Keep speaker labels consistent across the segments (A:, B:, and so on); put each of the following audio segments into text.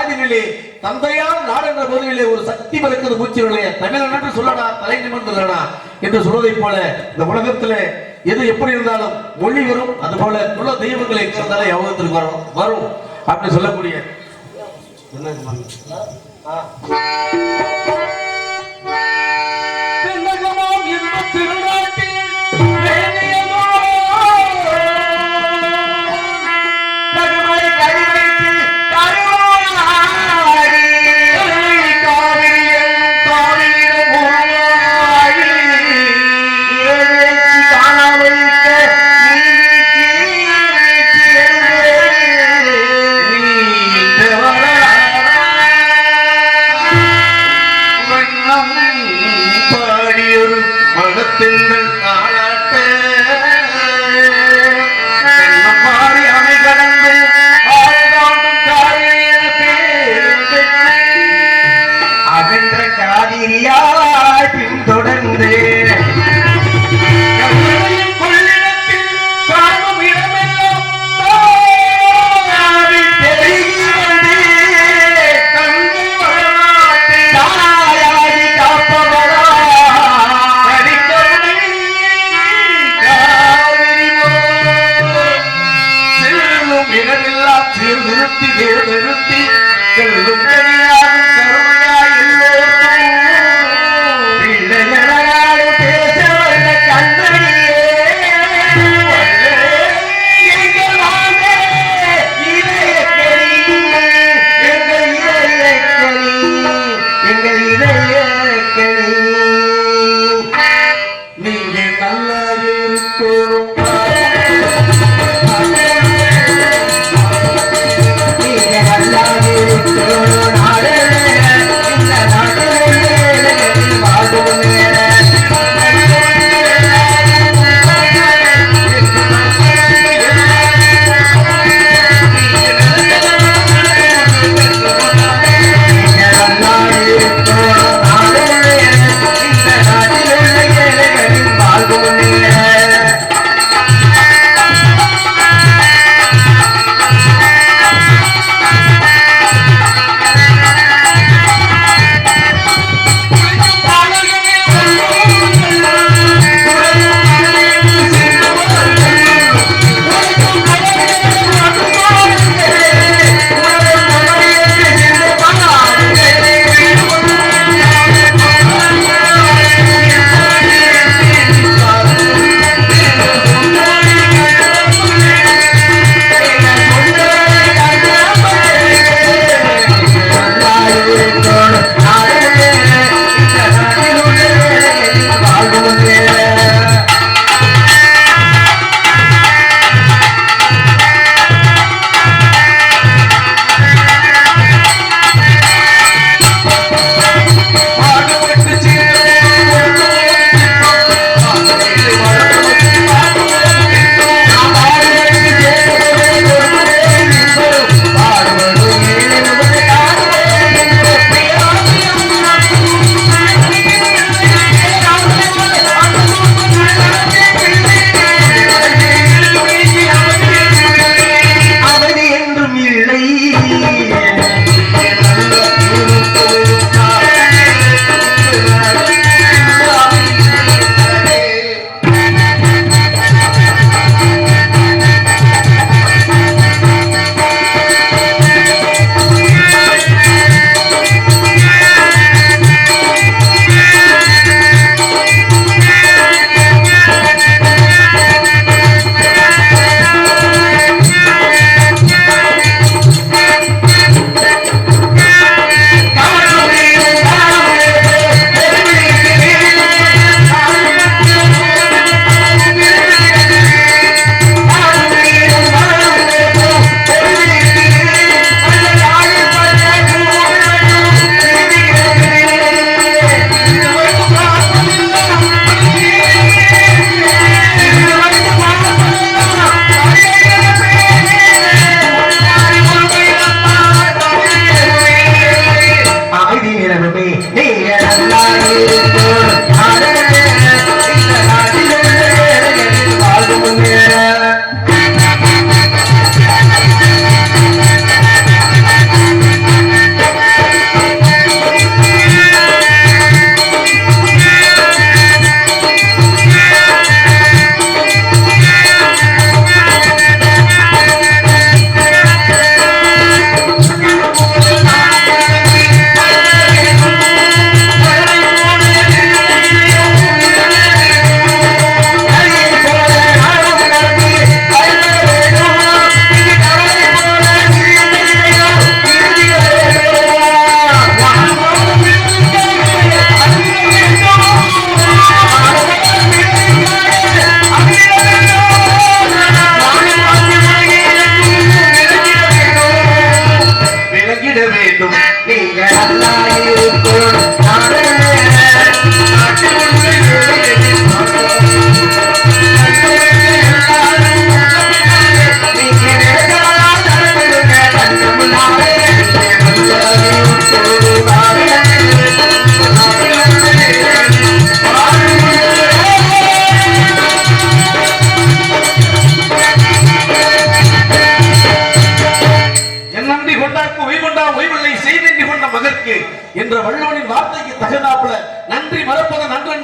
A: நாடினிலே தந்தையார் நாடு என்ற பகுதியிலே ஒரு சக்தி பிறக்கிறது மூச்சு நிலைய தமிழன் என்று சொல்லடா தலை நிமிர்ந்துடா என்று சொல்வதைப் போல இந்த உலகத்திலே எது எப்படி இருந்தாலும் மொழி வரும். அது போல உள்ள தெய்வங்களை இருந்தாலே யோகத்திற்கு வரும். வரும் அப்படின்னு சொல்லக்கூடிய என்ன ಕಿಳೆಯ ಕೆಳ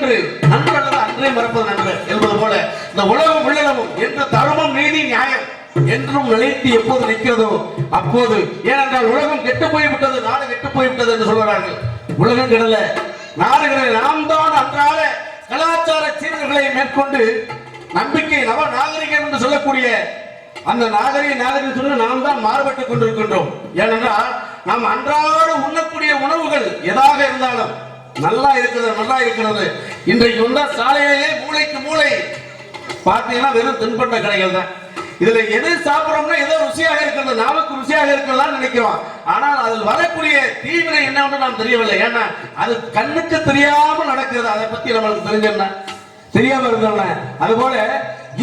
A: மறப்பது நன்றன்று நன்றல்லது அன்றே மறப்பது நன்று. என்பது போல இந்த உலகம் உள்ளளவும் என்ற தர்மம் நீதி நியாயம் என்றும் நிலைத்து எப்போது நிற்கிறதோ அப்போது ஏனென்றால் உலகம் கெட்டு போய்விட்டது நாடு கெட்டு போய்விட்டது என்று சொல்கிறார்கள் உலகம் கிடல நாடு கிடல. நாம் தான் அன்றாட கலாச்சார சீரர்களை மேற்கொண்டு நம்பிக்கை நவ நாகரிகம் என்று சொல்லக்கூடிய அந்த நாகரிக நாகரிகம் சொல்லி நாம் தான் மாறுபட்டுக் கொண்டிருக்கின்றோம். ஏனென்றால் நாம் அன்றாட உண்ணக்கூடிய உணவுகள் எதாக இருந்தாலும் நல்லா இருக்கிறது நல்லா இருக்கிறது. இன்றைக்கு உள்ள சாலையிலேயே மூளைக்கு மூளை. பார்த்தீங்கன்னா வெறும் தின்பண்ட கடைகள் தான். இதுல எது சாப்பிடுறோம்னா ஏதோ ருசியாக இருக்கிறது நாவுக்கு ருசியாக இருக்கிறதா நினைக்கிறோம். ஆனால் அதில் வரக்கூடிய தீவினை என்னன்னு நாம் தெரியவில்லை. ஏன்னா அது கண்ணுக்கு தெரியாம நடக்கிறது. அதை பத்தி நம்மளுக்கு தெரிஞ்சோம்னா தெரியாம இருந்தோம்னா அதுபோல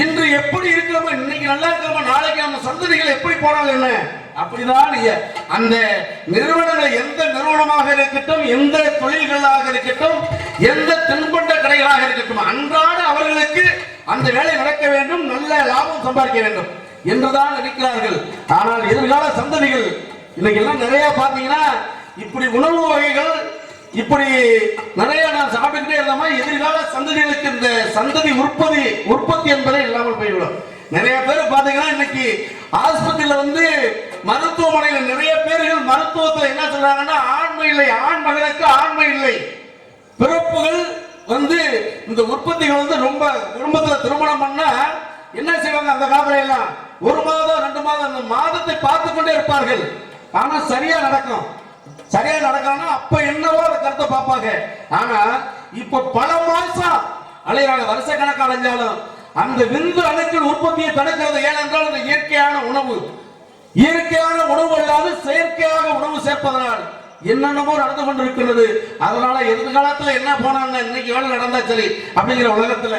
A: இன்று எப்படி இருக்கிறோமோ இன்னைக்கு நல்லா இருக்கிறோமோ நாளைக்கு நம்ம சந்ததிகள் எப்படி போனாலும் என்ன? அப்படிதான் அந்த நிறுவனங்கள் எந்த நிறுவனமாக இருக்கட்டும் எந்த தொழில்களாக இருக்கட்டும் எந்த தென்பட்ட கடைகளாக இருக்கட்டும் அன்றாட அவர்களுக்கு அந்த வேலை நடக்க வேண்டும் நல்ல லாபம் சம்பாதிக்க வேண்டும் என்றுதான் நினைக்கிறார்கள் ஆனால் எதிர்கால சந்ததிகள் இன்னைக்கு எல்லாம் நிறைய பாத்தீங்கன்னா இப்படி உணவு வகைகள் இப்படி நிறைய நான் சாப்பிட்டுக்கிட்டே இருந்தோமா எதிர்கால சந்ததிகளுக்கு இந்த சந்ததி உற்பத்தி உற்பத்தி என்பதே இல்லாமல் போய்விடும். நிறைய பேர் பாத்தீங்கன்னா இன்னைக்கு ஆஸ்பத்திரியில வந்து மருத்துவமனையில நிறைய பேர்கள் மருத்துவத்தில் என்ன சொல்றாங்கன்னா ஆண்மை இல்லை ஆண் மகனுக்கு ஆண்மை இல்லை பிறப்புகள் வந்து இந்த உற்பத்திகள் வந்து ரொம்ப குடும்பத்துல திருமணம் பண்ணா என்ன செய்வாங்க அந்த காலத்துல எல்லாம்? ஒரு மாதம் ரெண்டு மாதம் அந்த மாதத்தை பார்த்து கொண்டே இருப்பார்கள். ஆனா சரியா நடக்கும். சரியா நடக்கணும் அப்ப என்னவோ அந்த கருத்தை பார்ப்பாங்க. ஆனா இப்ப பல மாசம் அலையிறாங்க. வருஷ கணக்கு அலைஞ்சாலும் அந்த விந்து அணுக்கள் உற்பத்தியை தடுக்கிறது ஏனென்றால் அந்த இயற்கையான உணவு. இயற்கையான உணவு அல்லாது செயற்கையாக உணவு சேர்ப்பதனால் என்னென்னமோ நடந்து கொண்டிருக்கிறது அதனால எதிர்காலத்துல என்ன போனாங்க இன்னைக்கு வேலை நடந்தா சரி அப்படிங்கிற உலகத்துல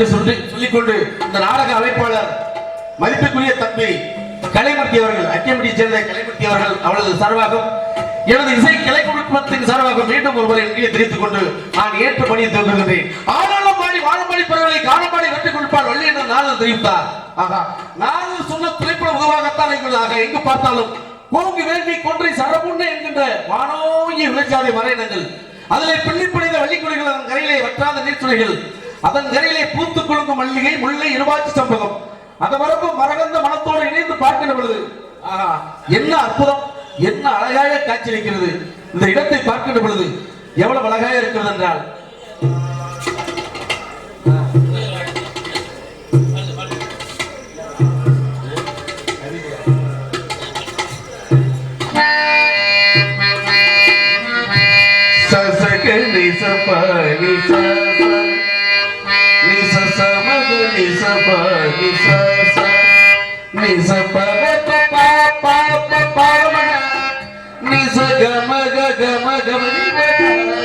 A: என்று சொல்லி சொல்லிக்கொண்டு இந்த நாடக அமைப்பாளர் மதிப்புக்குரிய தம்பி கலைமூர்த்தி அவர்கள் அக்கியமடியை சேர்ந்த கலைமூர்த்தி அவர்கள் அவளது சார்பாகவும் எனது இசை கலை குடும்பத்தின் சார்பாக மீண்டும் ஒருவரை இங்கே தெரிவித்துக் கொண்டு நான் ஏற்ற பணியை தோன்றுகின்றேன் ஆனாலும் பாடி வாழப்பாடி பிறவர்களை காணப்பாடி வெற்றி கொடுப்பார் வள்ளி என்று நாளில் தெரிவித்தார். ஆகா நாளில் சொன்ன திரைப்பட உருவாகத்தான் எங்களாக எங்கு பார்த்தாலும் கோங்கு வேண்டி கொன்றை சரபுண்ணே என்கின்ற வானோங்கிய விளைச்சாலை மறையினங்கள் அதிலே பிள்ளை பிடிந்த வள்ளிக்குடிகள் அதன் கரையிலே வற்றாத நீர்த்துறைகள் அதன் கரையிலே பூத்து குலுங்கும் மல்லிகை முல்லை இருவாச்சி சம்பகம் அந்த மரபு மரகந்த மனத்தோடு இணைந்து பார்க்கிற பொழுது ஆஹா என்ன அற்புதம் என்ன அழகாக காட்சியளிக்கிறது இந்த இடத்தை பார்க்கின்ற பொழுது எவ்வளவு அழகாக இருக்கிறது என்றால் ಗಮನಿವೆ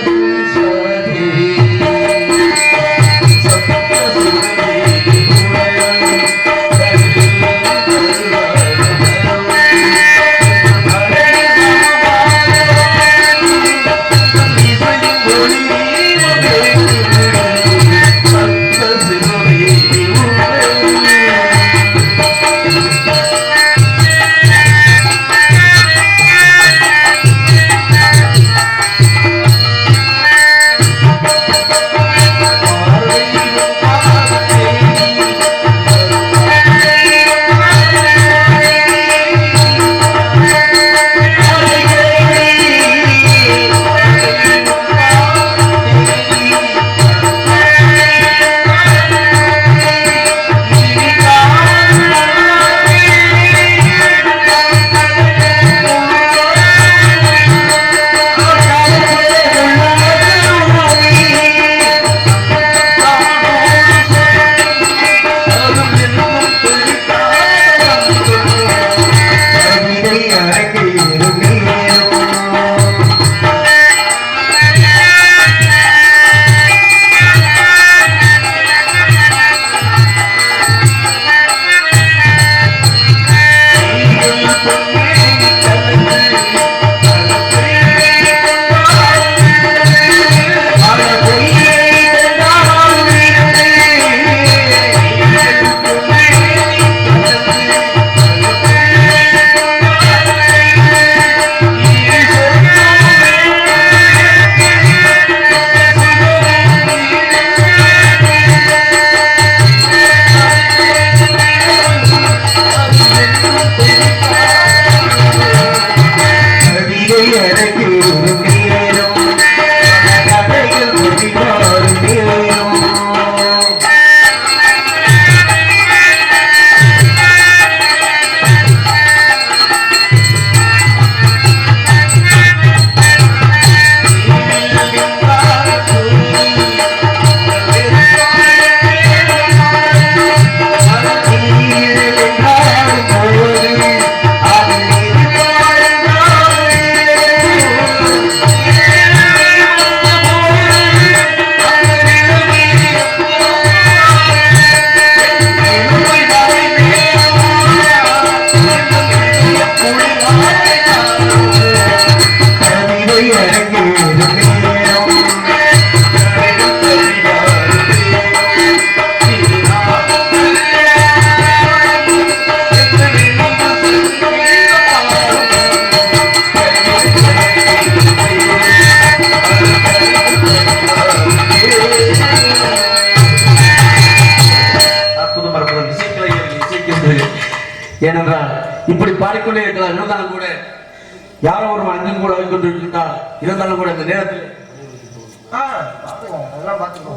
A: இப்படி பாடிக்கொண்டே இருக்கலாம் இருந்தாலும் கூட யாரோ ஒரு அங்கும் கூட வந்து கொண்டிருக்கின்றால் இருந்தாலும் கூட இந்த நேரத்தில்
B: அதெல்லாம் பார்த்துக்கோ